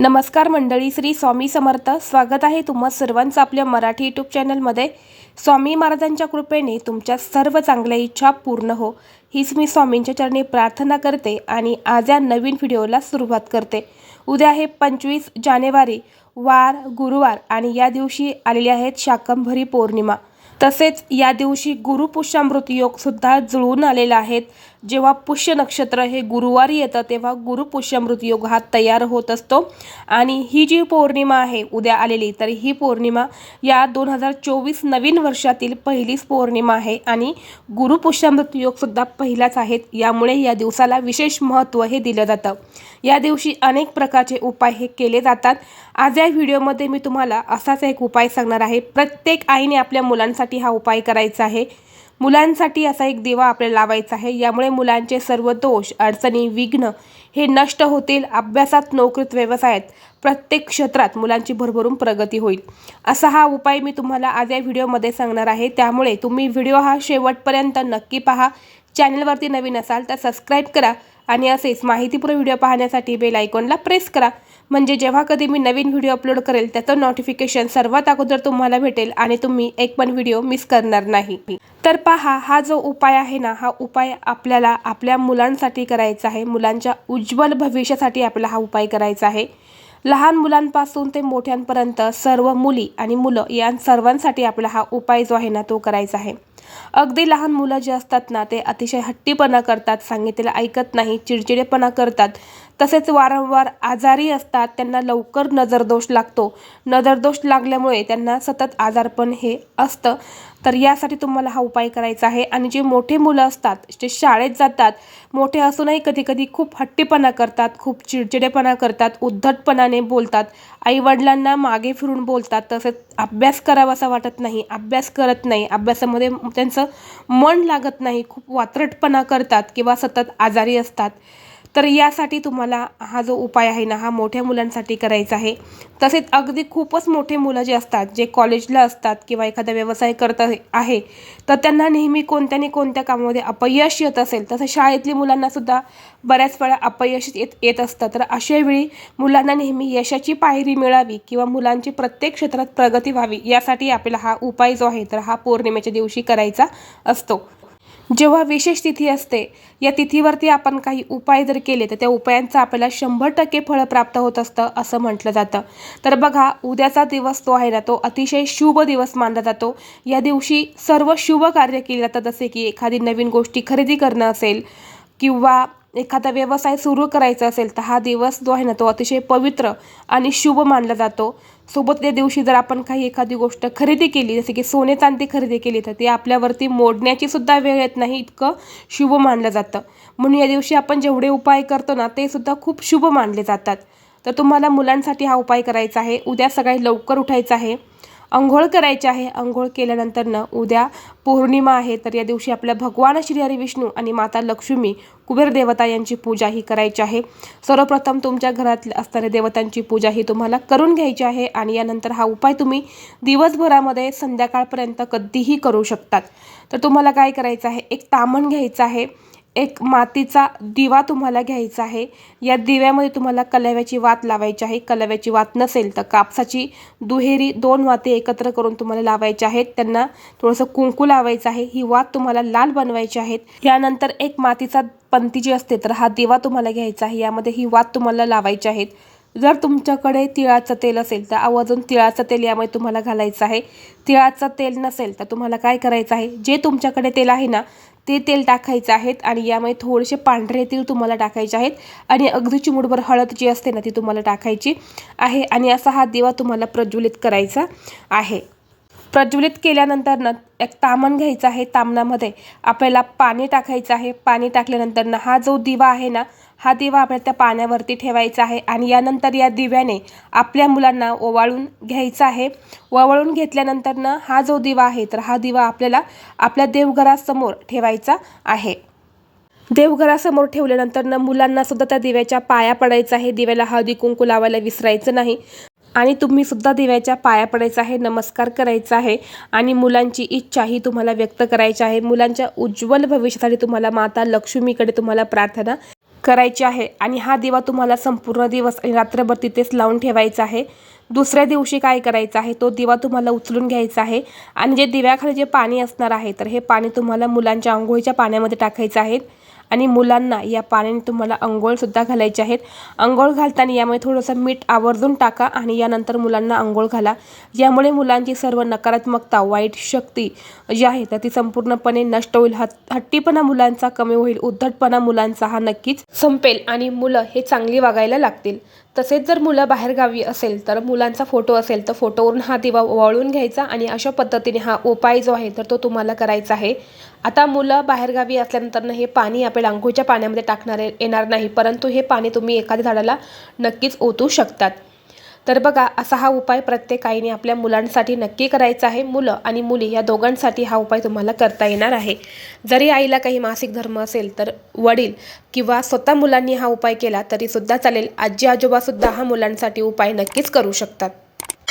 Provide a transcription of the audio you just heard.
नमस्कार मंडळी श्री स्वामी समर्थ. स्वागत आहे तुम्हा सर्वांचं आपल्या मराठी यूट्यूब चॅनलमध्ये. स्वामी महाराजांच्या कृपेने तुमच्या सर्व चांगल्या इच्छा पूर्ण हो. हीच मी स्वामींच्या चरणी प्रार्थना करते आणि आज या नवीन व्हिडिओला सुरुवात करते. उद्या आहे पंचवीस जानेवारी वार गुरुवार आणि या दिवशी आलेली आहेत शाकंभरी पौर्णिमा. तसेच या दिवशी गुरुपुष्यामृत योग सुद्धा जुळून आलेला आहेत. जेव्हा पुष्य नक्षत्र हे गुरुवारी येतं तेव्हा गुरुपुष्यामृत योग हा तयार होत असतो. आणि ही जी पौर्णिमा आहे उद्या आलेली तर ही पौर्णिमा या दोन हजार चोवीस नवीन वर्षातील पहिलीच पौर्णिमा आहे. आणि गुरुपुष्यामृत योगसुद्धा पहिलाच आहेत. यामुळे या दिवसाला विशेष महत्त्व हे दिलं जातं. या दिवशी अनेक प्रकारचे उपाय हे केले जातात. आज या व्हिडिओमध्ये मी तुम्हाला असाच एक उपाय सांगणार आहे. प्रत्येक आईने आपल्या मुलांसाठी हा उपाय करायचा आहे. मुलांसाठी असा एक दिवा आपल्याला लावायचा आहे. यामुळे मुलांचे सर्व दोष अडचणी विघ्न हे नष्ट होतील. अभ्यासात नोकरीत व्यवसायात प्रत्येक क्षेत्रात मुलांची भरभरून प्रगती होईल. असा हा उपाय मी तुम्हाला आज या व्हिडिओमध्ये सांगणार आहे. त्यामुळे तुम्ही व्हिडिओ हा शेवटपर्यंत नक्की पहा. चॅनलवरती नवीन असाल तर सबस्क्राईब करा आणि असेच माहितीपूर्ण व्हिडिओ पाहण्यासाठी बेल आयकॉनला प्रेस करा. म्हणजे जेव्हा कधी मी नवीन व्हिडिओ अपलोड करेल त्याचं नोटिफिकेशन सर्वात अगोदर तुम्हाला भेटेल आणि तुम्ही एक पण व्हिडिओ मिस करणार नाही. तर पहा हा जो उपाय आहे ना हा उपाय आपल्याला आपल्या मुलांसाठी करायचा आहे. मुलांच्या उज्ज्वल भविष्यासाठी आपल्याला हा उपाय करायचा आहे. लहान मुलांपासून ते मोठ्यांपर्यंत सर्व मुली आणि मुलं या सर्वांसाठी आपला हा उपाय जो आहे ना तो करायचा आहे. अगदी लहान मुलं जे असतात ना ते अतिशय हट्टीपणा करतात सांगितलेलं ऐकत नाही चिडचिडेपणा करतात. तसेच वारंवार आजारी असतात त्यांना लवकर नजरदोष लागतो. नजरदोष लागल्यामुळे त्यांना सतत आजारपण हे असतं. तर यासाठी तुम्हाला हा उपाय करायचा आहे. आणि जे मोठे मुलं असतात जे शाळेत जातात मोठे असूनही कधीकधी खूप हट्टीपणा करतात खूप चिडचिडेपणा करतात उद्धटपणाने बोलतात. आईवडिलांना मागे फिरून बोलतात. तसेच अभ्यास करावा असा वाटत नाही अभ्यास करत नाही. अभ्यासामध्ये त्यांचं मन लागत नाही. खूप वात्रटपणा करतात किंवा सतत आजारी असतात. तर यासाठी तुम्हाला हा जो उपाय आहे ना हा मोठ्या मुलांसाठी करायचा आहे. तसेच अगदी खूपच मोठे मुलं जे असतात जे कॉलेजला असतात किंवा एखादा व्यवसाय करत आहे तर त्यांना नेहमी कोणत्या ना कोणत्या कामामध्ये अपयश येत असेल तसं शाळेतली मुलांनासुद्धा बऱ्याच वेळा अपयश येत येत असतं. तर अशावेळी मुलांना नेहमी यशाची पायरी मिळावी किंवा मुलांची प्रत्येक क्षेत्रात प्रगती व्हावी यासाठी आपल्याला हा उपाय जो आहे तर हा पौर्णिमेच्या दिवशी करायचा असतो. जेव्हा विशेष तिथी असते या तिथीवरती आपण काही उपाय जर केले तर त्या उपायांचं आपल्याला शंभर टक्के फळं प्राप्त होत असतं असं म्हटलं जातं. तर बघा उद्याचा दिवस तो आहे ना तो अतिशय शुभ दिवस मानला जातो. या दिवशी सर्व शुभ कार्य केले जातं जसे की एखादी नवीन गोष्टी खरेदी करणं असेल किंवा एखादा व्यवसाय सुरू करायचा असेल तर हा दिवस जो आहे ना तो अतिशय पवित्र आणि शुभ मानला जातो. सोबत त्या दिवशी जर आपण काही एखादी गोष्ट खरेदी केली जसे की सोने चांदी खरेदी केली तर ती आपल्यावरती मोडण्याची सुद्धा वेळ येत नाही इतकं शुभ मानलं जातं. म्हणून या दिवशी आपण जेवढे उपाय करतो ना ते सुद्धा खूप शुभ मानले जातात. तर तुम्हाला मुलांसाठी हा उपाय करायचा आहे. उद्या सकाळी लवकर उठायचं आहे. अंघोळ करायचे आहे. अंघोळ केल्यानंतर न उद्या पौर्णिमा आहे. तर या दिवशी आपल्या भगवान श्री हरी विष्णू आणि माता लक्ष्मी कुबेर देवता यांची पूजा ही करायची आहे. सर्वप्रथम तुमच्या घरात असणाऱ्या देवतांची पूजा ही तुम्हाला करून घ्यायची आहे आणि यानंतर हा उपाय तुम्ही दिवसभरामध्ये संध्याकाळपर्यंत कधीही करू शकतात. तर तुम्हाला काय करायचं आहे? एक तामण घ्यायचं आहे. एक मातीचा दिवा तुम्हाला घ्यायचा आहे. या दिव्यामध्ये तुम्हाला कलव्याची वात लावायची आहे. कलव्याची वात नसेल तर कापसाची दुहेरी दोन वाते एकत्र करून तुम्हाला लावायचे आहेत. त्यांना थोडंसं कुंकू लावायचं आहे. ही वात तुम्हाला लाल बनवायची आहेत. यानंतर एक मातीचा पंती जी असते तर हा दिवा तुम्हाला घ्यायचा आहे. यामध्ये ही वात तुम्हाला लावायची आहेत. जर तुमच्याकडे तिळाचं तेल असेल तर आवर्जून तिळाचं तेल यामध्ये तुम्हाला घालायचं आहे. तिळाचं तेल नसेल तर तुम्हाला काय करायचं आहे? जे तुमच्याकडे तेल आहे ना ते तेल टाकायचं आहेत आणि यामध्ये थोडेसे पांढरे तीळ तुम्हाला टाकायचे आहेत. आणि अगदी चिमुडभर हळद जी असते ना ती तुम्हाला टाकायची आहे आणि असा हा दिवा तुम्हाला प्रज्वलित करायचा आहे. प्रज्वलित केल्यानंतर न एक तामण घ्यायचं आहे तामणामध्ये. आपल्याला पाणी टाकायचं आहे. पाणी टाकल्यानंतर ना हा जो दिवा आहे ना हा दिवा आपल्या त्या पाण्यावरती ठेवायचा आहे आणि यानंतर या दिव्याने आपल्या मुलांना ओवाळून घ्यायचा आहे. ओवाळून घेतल्यानंतर ना हा जो दिवा आहे तर हा दिवा आपल्याला आपल्या देवघरासमोर ठेवायचा आहे. देवघरासमोर ठेवल्यानंतर ना मुलांना सुद्धा त्या दिव्याच्या पाया पडायचा आहे. दिव्याला हळदी कुंकू लावायला विसरायचं नाही. आणि तुम्ही सुद्धा दिव्याच्या पाया पडायचा आहे नमस्कार करायचा आहे. आणि मुलांची इच्छा ही तुम्हाला व्यक्त करायची आहे. मुलांच्या उज्ज्वल भविष्यासाठी तुम्हाला माता लक्ष्मीकडे तुम्हाला प्रार्थना करायची आहे. आणि हा दिवा तुम्हाला संपूर्ण दिवस आणि रात्रभर तिथेच लावून ठेवायचा आहे. दुसऱ्या दिवशी काय करायचं आहे? तो दिवा तुम्हाला उचलून घ्यायचा आहे. आणि जे दिव्याखाली जे पाणी असणार आहे तर हे पाणी तुम्हाला मुलांच्या आंघोळीच्या पाण्यामध्ये टाकायचं आहे. आणि मुलांना या पाण्याने तुम्हाला अंघोळसुद्धा घालायचे आहेत. अंघोळ घालताना यामध्ये थोडंसं मीठ आवर्जून टाका आणि यानंतर मुलांना अंघोळ घाला. यामुळे मुलांची सर्व नकारात्मकता वाईट शक्ती जी आहे तर ती संपूर्णपणे नष्ट होईल. हट्टीपणा मुलांचा कमी होईल. उद्धटपणा मुलांचा हा नक्कीच संपेल आणि मुलं हे चांगली वागायला लागतील. तसेच जर मुलं बाहेरगावी असेल तर मुलांचा फोटो असेल तर फोटोवरून हा दिवा वळून घ्यायचा आणि अशा पद्धतीने हा उपाय जो आहे तर तो तुम्हाला करायचा आहे. आता मुलं बाहेरगावी असल्यानंतर हे पाणी आपल्या अंघोळीच्या पाण्यामध्ये टाकणार येणार नाही परंतु हे पाणी तुम्ही एखाद्या झाडाला नक्कीच ओतू शकतात. तर बघा असा हा उपाय प्रत्येक आईने आपल्या मुलांसाठी नक्की करायचा आहे. मुलं आणि मुली या दोघांसाठी हा उपाय तुम्हाला करता येणार आहे. जरी आईला काही मासिक धर्म असेल तर वडील किंवा स्वतः मुलांनी हा उपाय केला तरीसुद्धा चालेल. आजी आजोबासुद्धा हा मुलांसाठी उपाय नक्कीच करू शकतात.